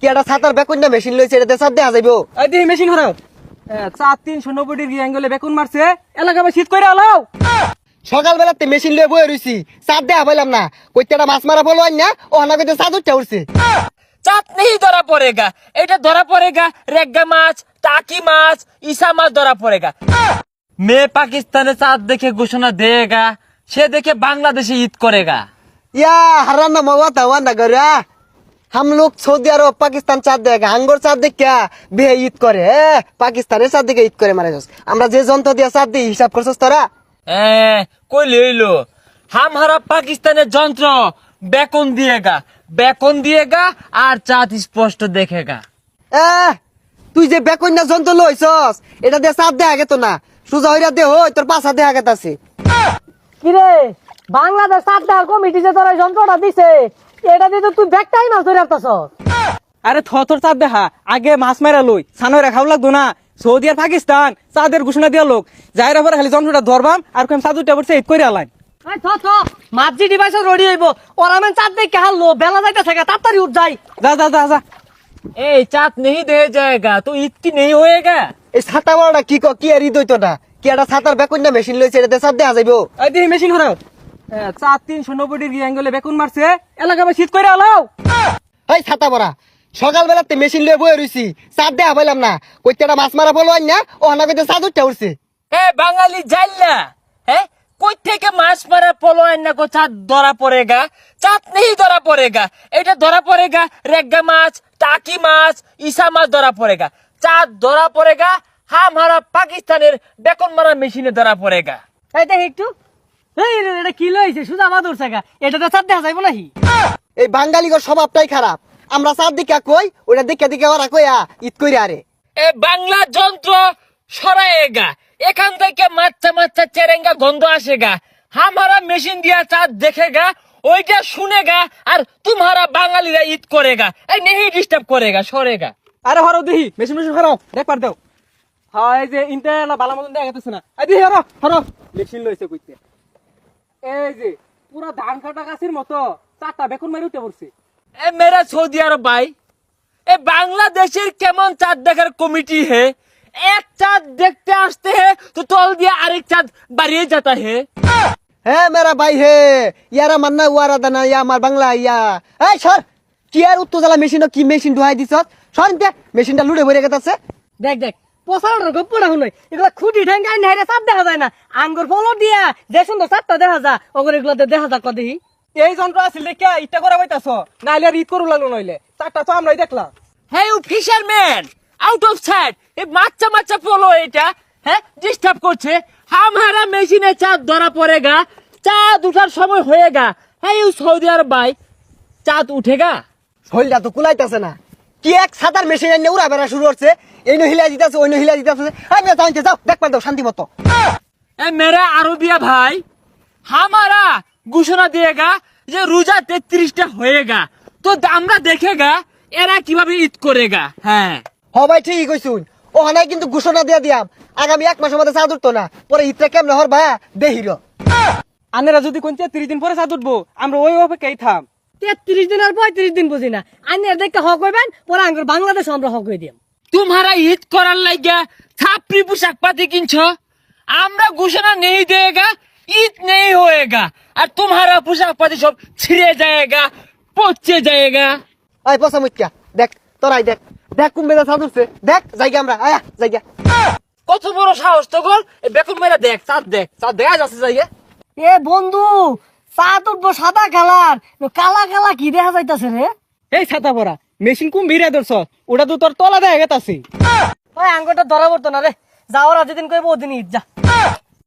কি একটা বেকুন না মেশিন লইছে এটাতে ছাদ দেখা যাইবো? এই দি মেশিন হ্যাঁ, বেকুন মারছে। এলাকাবাসী শীত করে আলাও সকালবেলাতে মেশিন লয়ে বয়ে রইছি পাইলাম না। মাছ মারা বলো না ও হানা কইতে চাঁদ উঠতে উঠছে। চাঁদ নেই ধরা পড়েগা এটা ধরা পড়েগা মাছ টাকি মাছ ইসা মাছ ধরা পড়েগা। মে পাকিস্তানে চাঁদ দেখে ঘোষণা দেয়গা সে দেখে বাংলাদেশে ঈদ করেগা। ইয়া হারান্না মওয়া তাওয়া না গরা हम लोग सऊदी अरब पाकिस्तान চাঁদ দেখে হাঙ্গর চাঁদ দেখে বিয়ে ঈদ করে এ, পাকিস্তানের চাঁদ দেখে ঈদ করে মারা যাস আমরা যে যন্ত্র দিয়া চাঁদ দিই হিসাব করছস তোরা এ, কই লইলো হামহারা পাকিস্তানের যন্ত্র বেকন দিয়েগা বেকন দিয়েগা আর চাঁদ স্পষ্ট দেখেগা এ তুই যে বেকন্যা যন্ত্র লইছস এটা দিয়ে চাঁদ দেখা গেত না সুজা হইরা দে হই তোর পাশা দেখা গেতাছে কিরে বাংলাদেশ সাতটার কমিটি যে তোরা যন্ত্রটা দিছে এটা দিয়ে তো তুই ব্যাগটাই মাছ ধরে আসতেছ আরে থ থর চাঁদ দেখা আগে মাছ মারা লই। সানরে খাও লাগতো না। সৌদি আর পাকিস্তান চাঁদের ঘোষণা দিয়া লোক। যাইরা পরে খালি যন্ত্রটা ধরবাম আর কম চাঁদ উঠে পড়ছে ঈদ করে আলাইন। মাঝি ডিভাইস রেডি হইব ওরা মেন চাঁদ দেখে হারলো বেলা যাইতেছে গা, তাড়াতাড়ি উঠ যাই। যা যা যা যা। এই চাঁদ নেই দে যায়গা তো ঈদ কি নেই হয়েগা এই ছাতা বড়টা কি ক কি আর ঈদ হইতো না? কি একটা ছাতার বেকন্যা মেশিন লইছে এটা চাঁদ দেখা যাইবো। এই দেখি মেশিন হরাও চার তিনশো নব্বই ডিগ্রি অ্যাঙ্গেলে বেকুন মারছে। এলাকা শীত করে আলাও এই ছাতা বড়া সকালবেলাতে মেশিন লয়ে বয়ে রইছি। চাঁদ দেখা পাইলাম না। কইতেটা মাছ মারা বলো না ও হানা কইতে চাঁদ উঠতে উঠছে। এ বাঙালি জাল্লা হ্যাঁ কই থেকে মাছ মারা পলো না কো চাঁদ ধরা পড়েগা চাঁদ নেই ধরা পড়েগা এটা ধরা পড়েগা রেগা মাছ টাকি মাছ ইসা মাছ ধরা পড়েগা চাঁদ ধরা পড়েগা হামহারা পাকিস্তানের বেকন মারা মেশিনে ধরা পড়েগা এই দেখ একটু। এই এটা কি লইছে? সুজা বাদ উঠছে গা এটাতে চাঁদ দেখা যাইব নাকি? এই বাঙালিগর স্বভাবটাই খারাপ। আমরা চাঁদ দিকা কই? ওটা দেখে দেখে ওরা কইয়া ঈদ কইরা আরে। এ বাংলা যন্ত্র সরায়েগা এখান থেকে মাচ্চা মাচ্চা চেরেঙ্গা গন্ধ আসেগা হামারা মেশিন দিয়া চাঁদ দেখেগা ওইটা শুনেগা আর তোমারা বাঙালিরা ঈদ করেগা এই নেহি ডিস্টার্ব করেগা সরেগা আরে হরো দেখি মেশিন মেশিন হরাও দেখ পার দাও। হ্যাঁ এই যে ইন্টারনেট বালা মতন দেখা গেছে না। এই হরো হরো। মেশিন লইছে কইতে। এই যে পুরা ধান কাটা গাছের মতো চারটা বেকুন মারি উঠে পড়ছে। এ মেরা সৌদি আরব ভাই এ বাংলাদেশের কেমন চাঁদ দেখার কমিটি হে? এক চাঁদ দেখতে আসতে হে তো তল দিয়ে আরেক চাঁদ বাড়িয়ে যেতা হে। হ্যাঁ মেরা ভাই হে ইয়ারা মান্না ওয়ারা দানা ইয়া আমার বাংলা ইয়া। এই সর কি আর উত্তর মেশিন কি মেশিন ধোয়াই দিছ সর মেশিনটা লুড়ে ভরে গেছে দেখ দেখ শুনই। এগুলা খুঁটি নাইরে দেখা যায় না। আঙ্গুর দিয়া যে সুন্দর চাঁদটা দেখা যা ওগুলো এগুলোতে দেখা যাক দেখি এই যন্ত্র আছিল দেখে ইটা করা পাইতাছ? নাইলে আর ঈদ করু লাগল নইলে। চারটা তো আমরাই দেখলাম হ্যাঁ you fisherman out of side এই মাচ্চা মাচ্চা পলো এটা হ্যাঁ ডিস্টার্ব করছে। হামারা মেশিনে চাঁদ ধরা পড়েগা চাঁদ উঠার সময় হয়েগা হ্যাঁ ইউ সৌদি আরব ভাই চাঁদ উঠেগা শরীরটা তো কুলাইতেছে না। কি এক সাতার মেশিন এনে উড়া বেড়া শুরু করছে? এই হিলা দিতেছে ওই হিলা দিতেছে। আমি জানতে যাও দেখ পার দাও শান্তি মতো। এ মেরা আরবিয়া ভাই হামারা ঘোষণা দিয়েগা যে রোজা তেত্রিশটা হয়েগা তো আমরা দেখেগা এরা কীভাবে ঈদ করেগা হ্যাঁ। হ ভাই ঠিকই কইছুন। ও হানাই কিন্তু ঘোষণা দিয়া দিয়াম। আগামী এক মাসের মধ্যে চাঁদ উঠতো না। পরে ঈদটা কেমনে হর ভাইয়া? দেহির। আনেরা যদি কোন তিরিশ দিন পরে চাঁদ উঠবো আমরা ওই অপেক্ষাই থাম। তেত্রিশ দিন আর পঁয়ত্রিশ দিন বুঝি না। আমি দেখে হক হইবেন পরে আঙ্গুর বাংলাদেশ আমরা হক হয়ে দিম। তোমারা ঈদ করার লাগিয়া ছাপড়ি পোশাক পাতি কিনছ? আমরা ঘোষণা নেই দেয়েগা ঈদ নেই হয়েগা। আর তোমারা পোশাক পাতি সব ছিঁড়ে যায়গা পচে যায়গা। আয় পচা মুখ্যা দেখ তোরাই দেখ। দেখ কুম যা ছাড়ছে দেখ যাইগা আমরা আয়া যাইগা কত বড় সাহস তো গল বেকুম মেরা দেখ চাঁদ দেখ চাঁদ দেখা যাচ্ছে যাইগা এ বন্ধু চাঁদ উঠবো সাদা কালার কালা কালা কি দেখা যাইতাছে রে এই ছাতা পরা মেশিন কুম ভিড়ে ধরছ ওটা তো তোর তলা দেখা গেতাছে ওই আঙ্গুটা ধরা পড়তো না রে যাওয়ার যেদিন কইব ওদিন ঈদ যা।